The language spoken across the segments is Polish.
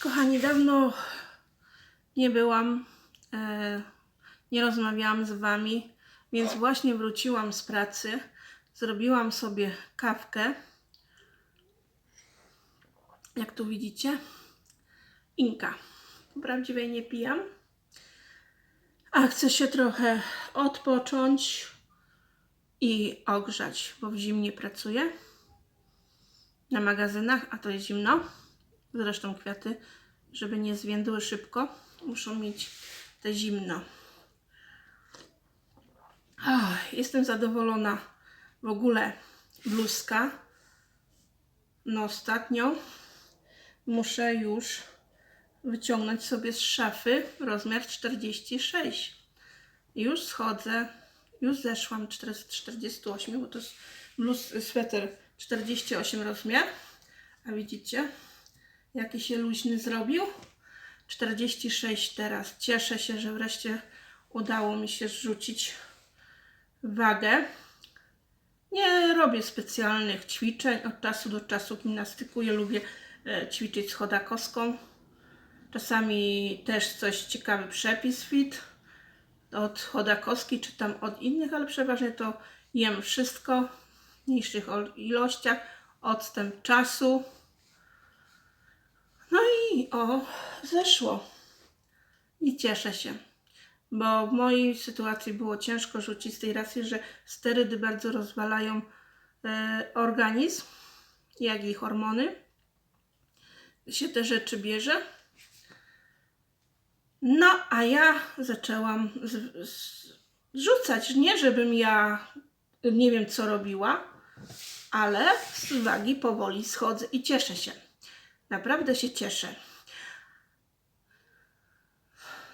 kochani, dawno nie byłam, e, nie rozmawiałam z Wami, więc właśnie wróciłam z pracy. Zrobiłam sobie kawkę. Jak tu widzicie, Inka. Prawdziwej nie pijam. A chcę się trochę odpocząć i ogrzać, bo w zimnie pracuję na magazynach, a to jest zimno. Zresztą kwiaty, żeby nie zwiędły szybko, muszą mieć te zimno. Ach, jestem zadowolona. W ogóle bluzka. No ostatnio muszę już wyciągnąć sobie z szafy rozmiar 46. Już schodzę, już zeszłam 48, bo to jest bluz, sweter 48 rozmiar. A widzicie, jaki się luźny zrobił? 46 teraz. Cieszę się, że wreszcie udało mi się zrzucić wagę. Nie robię specjalnych ćwiczeń. Od czasu do czasu gimnastykuję. Lubię e, ćwiczyć z chodakowską. Czasami też coś ciekawy przepis fit od chodakowski, czy tam od innych, ale przeważnie to jem wszystko mniejszych ilościach. Odstęp czasu. No i o, zeszło. I cieszę się, bo w mojej sytuacji było ciężko rzucić z tej racji, że sterydy bardzo rozwalają e, organizm, jak i hormony. Się te rzeczy bierze. No, a ja zaczęłam z, z, rzucać. Nie, żebym ja nie wiem, co robiła, ale z wagi powoli schodzę i cieszę się. Naprawdę się cieszę.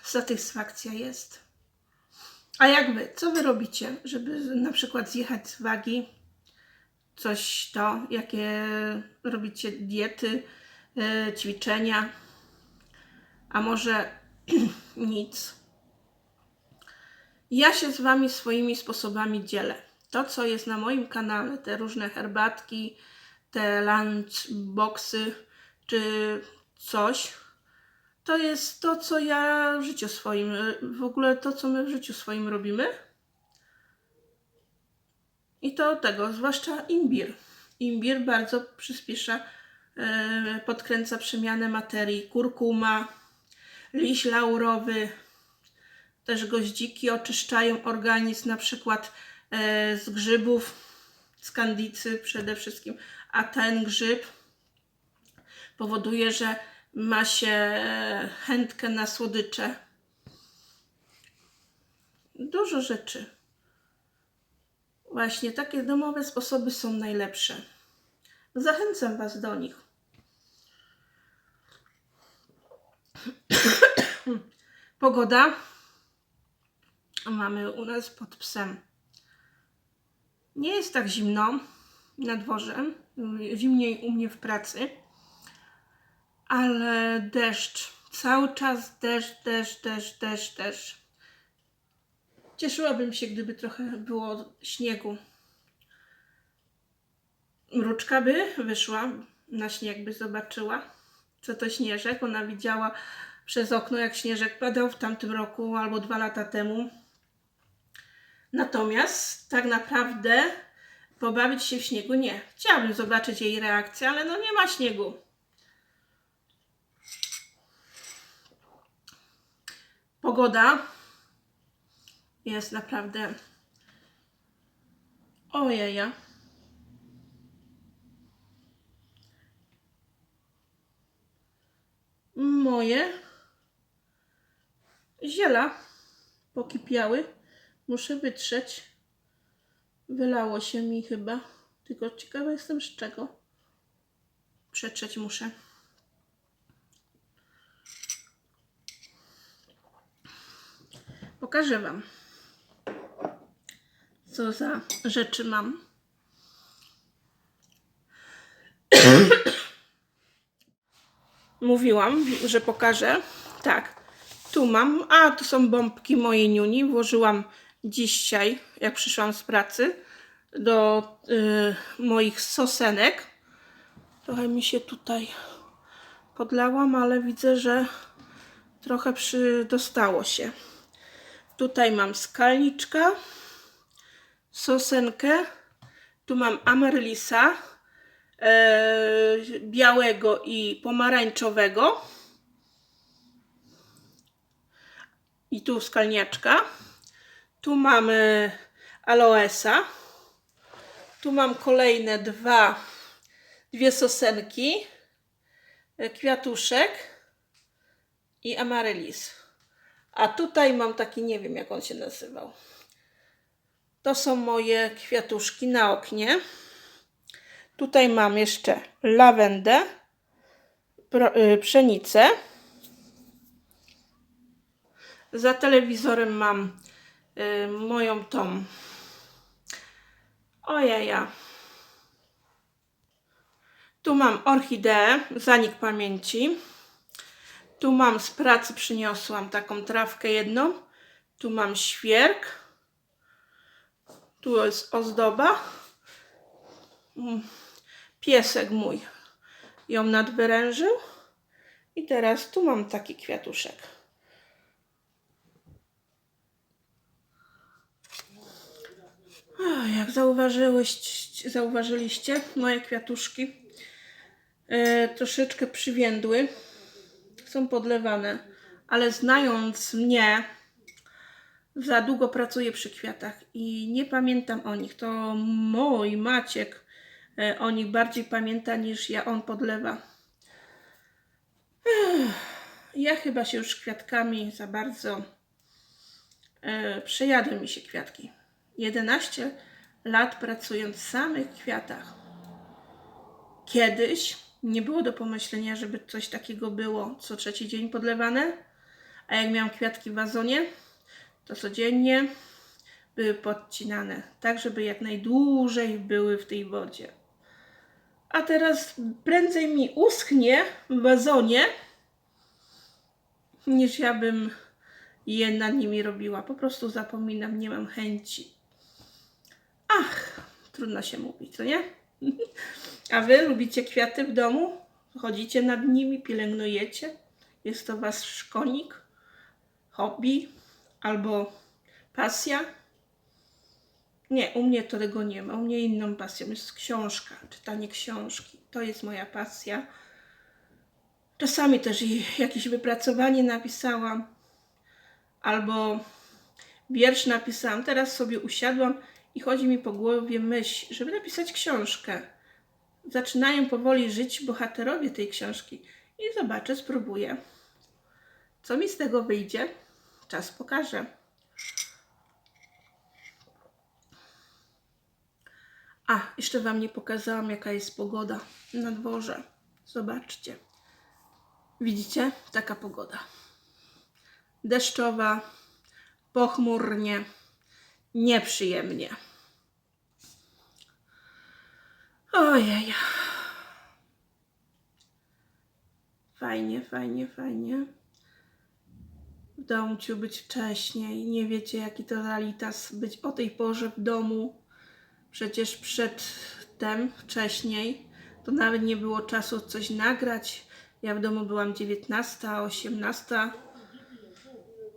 Satysfakcja jest. A jak wy? Co wy robicie, żeby na przykład zjechać z wagi? Coś to, jakie robicie diety, e, ćwiczenia? A może nic? Ja się z wami swoimi sposobami dzielę. To, co jest na moim kanale, te różne herbatki, te lunchboxy, czy coś, to jest to, co ja w życiu swoim, w ogóle to, co my w życiu swoim robimy. I to tego, zwłaszcza imbir. Imbir bardzo przyspiesza, e, podkręca przemianę materii. Kurkuma, liść laurowy, też goździki oczyszczają organizm, na przykład z grzybów, z kandicy przede wszystkim, a ten grzyb powoduje, że ma się e, chętkę na słodycze. Dużo rzeczy. Właśnie takie domowe sposoby są najlepsze. Zachęcam Was do nich. Pogoda mamy u nas pod psem. Nie jest tak zimno na dworze, zimniej u mnie w pracy, ale deszcz, cały czas deszcz, deszcz, deszcz, deszcz, deszcz. Cieszyłabym się, gdyby trochę było śniegu. Mruczka by wyszła na śnieg, by zobaczyła, co to śnieżek. Ona widziała przez okno, jak śnieżek padał w tamtym roku albo dwa lata temu. Natomiast tak naprawdę pobawić się w śniegu nie. Chciałabym zobaczyć jej reakcję, ale no nie ma śniegu. Pogoda jest naprawdę ojeja. Moje ziela pokipiały. Muszę wytrzeć. Wylało się mi chyba. Tylko ciekawa jestem z czego. Przetrzeć muszę. Pokażę Wam, co za rzeczy mam. Mówiłam, że pokażę. Tak, tu mam. A, to są bombki mojej niuni. Włożyłam dzisiaj, jak przyszłam z pracy, do y, moich sosenek. Trochę mi się tutaj podlałam, ale widzę, że trochę przydostało się. Tutaj mam skalniczka, sosenkę, tu mam amarylisa e, białego i pomarańczowego. I tu skalniaczka. Tu mamy aloesa. Tu mam kolejne dwa, dwie sosenki, e, kwiatuszek i amarylis. A tutaj mam taki, nie wiem jak on się nazywał. To są moje kwiatuszki na oknie. Tutaj mam jeszcze lawendę, y, pszenicę. Za telewizorem mam y, moją tą. Ojeja. Tu mam orchideę, zanik pamięci. Tu mam z pracy przyniosłam taką trawkę jedną. Tu mam świerk. Tu jest ozdoba. Mm, Piesek mój ją nadwyrężył. I teraz tu mam taki kwiatuszek. Jak zauważyliście, moje kwiatuszki e, troszeczkę przywiędły. Są podlewane, ale znając mnie, za długo pracuję przy kwiatach i nie pamiętam o nich. To mój Maciek e, o nich bardziej pamięta niż ja on podlewa. Ja chyba się już kwiatkami za bardzo e, przejadły mi się kwiatki. 11 lat pracując w samych kwiatach. Kiedyś nie było do pomyślenia, żeby coś takiego było co trzeci dzień podlewane, a jak miałam kwiatki w wazonie, to codziennie były podcinane, tak żeby jak najdłużej były w tej wodzie. A teraz prędzej mi uschnie w wazonie, niż ja bym je nad nimi robiła. Po prostu zapominam, nie mam chęci. Ach, trudno się mówi, co nie? A wy lubicie kwiaty w domu? Chodzicie nad nimi, pielęgnujecie? Jest to wasz konik, hobby albo pasja? Nie, u mnie to tego nie ma. U mnie inną pasją jest książka, czytanie książki. To jest moja pasja. Czasami też jakieś wypracowanie napisałam, albo wiersz napisałam. Teraz sobie usiadłam i chodzi mi po głowie myśl, żeby napisać książkę. Zaczynają powoli żyć bohaterowie tej książki i zobaczę, spróbuję. Co mi z tego wyjdzie? Czas pokaże. A, jeszcze Wam nie pokazałam, jaka jest pogoda na dworze. Zobaczcie. Widzicie? Taka pogoda. Deszczowa, pochmurnie, nieprzyjemnie. Ojej. Fajnie, fajnie, fajnie. W domciu być wcześniej. Nie wiecie, jaki to realitas być o tej porze w domu. Przecież przedtem, wcześniej, to nawet nie było czasu coś nagrać. Ja w domu byłam 19, 18.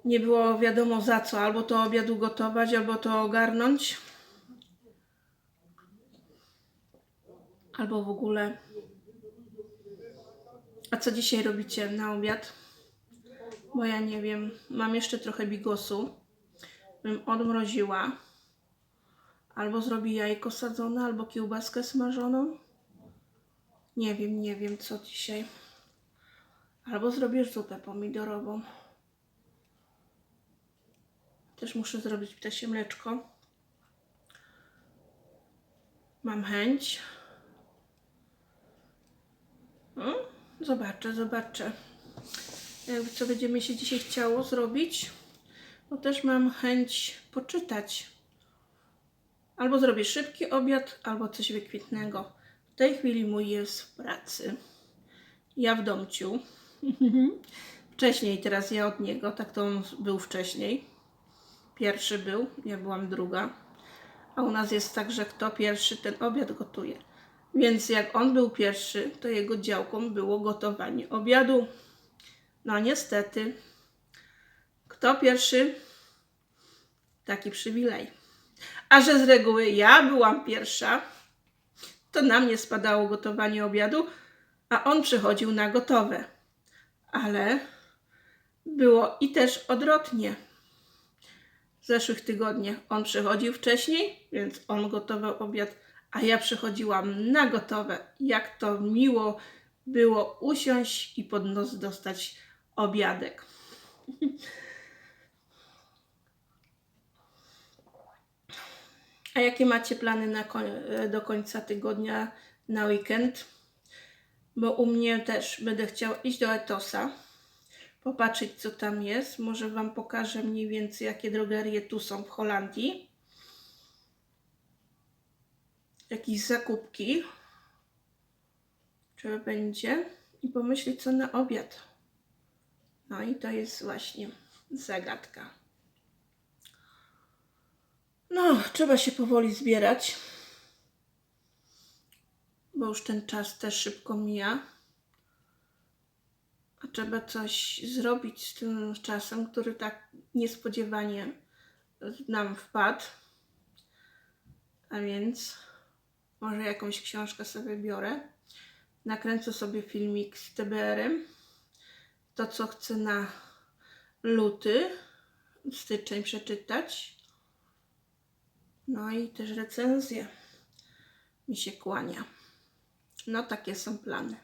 Nie było wiadomo za co, albo to obiadu gotować, albo to ogarnąć. Albo w ogóle. A co dzisiaj robicie na obiad? Bo ja nie wiem. Mam jeszcze trochę bigosu. Bym odmroziła. Albo zrobi jajko sadzone, albo kiełbaskę smażoną. Nie wiem, nie wiem co dzisiaj. Albo zrobisz zupę pomidorową. Też muszę zrobić ptasie mleczko. Mam chęć. Mm, Zobaczę, zobaczę. Co będzie mi się dzisiaj chciało zrobić. Bo też mam chęć poczytać. Albo zrobię szybki obiad, albo coś wykwitnego. W tej chwili mój jest w pracy. Ja w domciu. Wcześniej, teraz ja od niego. Tak to on był wcześniej. Pierwszy był, ja byłam druga. A u nas jest tak, że kto pierwszy ten obiad gotuje. Więc jak on był pierwszy, to jego działką było gotowanie obiadu. No niestety, kto pierwszy, taki przywilej. A że z reguły ja byłam pierwsza, to na mnie spadało gotowanie obiadu, a on przychodził na gotowe. Ale było i też odwrotnie. W zeszłych tygodniach on przychodził wcześniej, więc on gotował obiad, a ja przychodziłam na gotowe. Jak to miło było usiąść i pod nos dostać obiadek. A jakie macie plany na koń- do końca tygodnia, na weekend? Bo u mnie też będę chciała iść do Etosa, popatrzeć co tam jest. Może Wam pokażę mniej więcej jakie drogerie tu są w Holandii. Jakieś zakupki. Trzeba będzie. I pomyśleć co na obiad. No i to jest właśnie zagadka. No, trzeba się powoli zbierać, bo już ten czas też szybko mija. A trzeba coś zrobić z tym czasem, który tak niespodziewanie nam wpadł. A więc może jakąś książkę sobie biorę. Nakręcę sobie filmik z TBR-em. To, co chcę na luty, styczeń przeczytać. No i też recenzje mi się kłania. No takie są plany.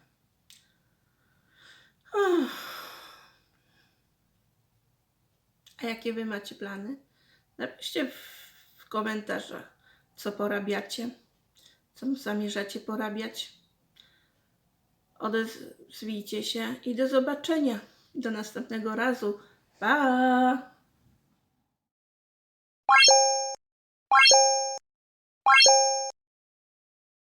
A jakie wy macie plany? Napiszcie w komentarzach, co porabiacie, co zamierzacie porabiać. Odezwijcie się i do zobaczenia. Do następnego razu. Pa!